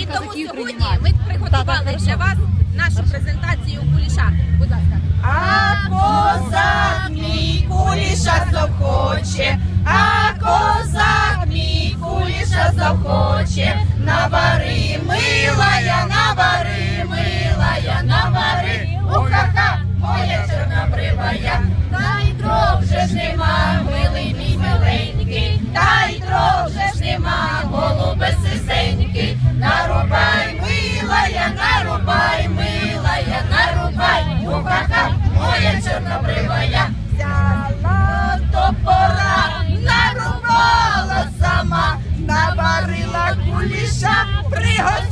І тому сьогодні ми приготували для вас нашу презентацію куліша. Будь ласка. А козак мій куліша захоче, а козак мій куліша захоче, куліша пригод.